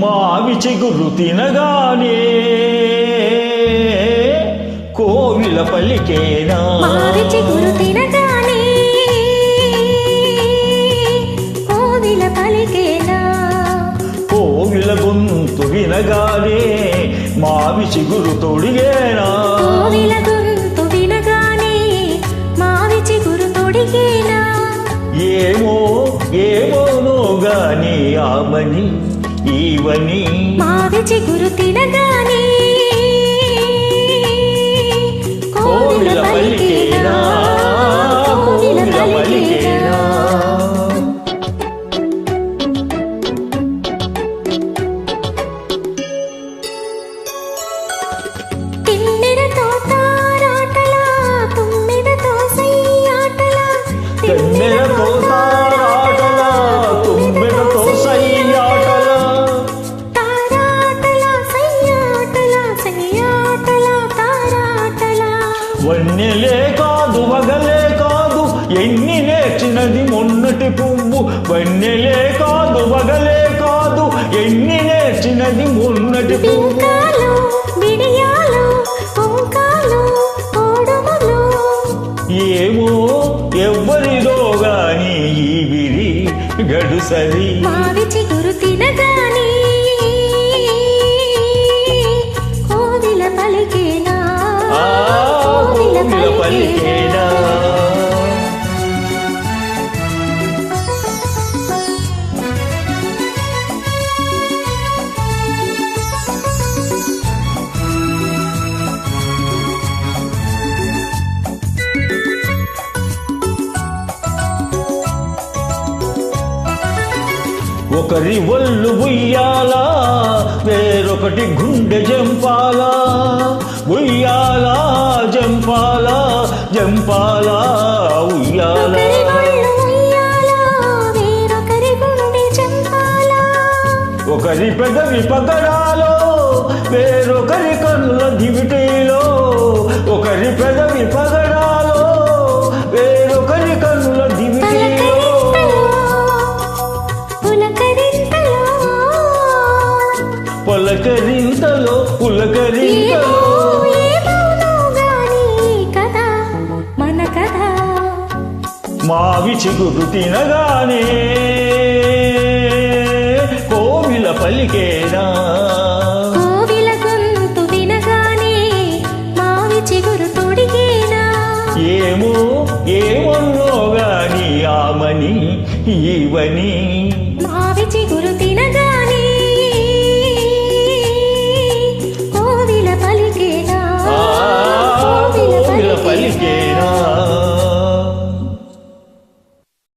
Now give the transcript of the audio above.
మావి చిగురు తినగానే కోవిల పలికేనా మావి చిగురు తినగానే కోవిల పలికేనా కోవిల గొంతు వినగానే మావి చిగురు తొడిగేనా? కోవిల గొంతు వినగానే మావి చిగురు తొడిగేనా? ఏమో ఏమోనో గాని ఆమని ఈవని మావి చిగురు తినగానే వన్నెలే కాదు వగలే కాదు ఎన్ని నేర్చినది మొన్నటి పువ్వు. వన్నెలే కాదు వగలే కాదు ఎన్ని నేర్చినది మొన్నటి పువ్వు. ఏమో ఎవ్వరిదో గాని ఈ విరి గడుసరి మావి చిగురు తినగానే కోవిల ఒకరి ఒళ్ళు ఉయ్యాలా వేరొకటి గుండె జంపాలా. ఒకరి పెదవి పగడాలో వేరొకరి కళ్ళ దివిటీలో. ఒకరి పెదవి పగడాలో వేరొకరి కళ్ళ దివిటీలో. పులకరింతలో, పలకరింతలో మావి చిగురు తినగానే కోవిల పలికేనా? కోవిల గొంతు వినగానే మావి చిగురు తొడిగేనా? ఏమో ఏమన్నో గాని ఆమని ఇవని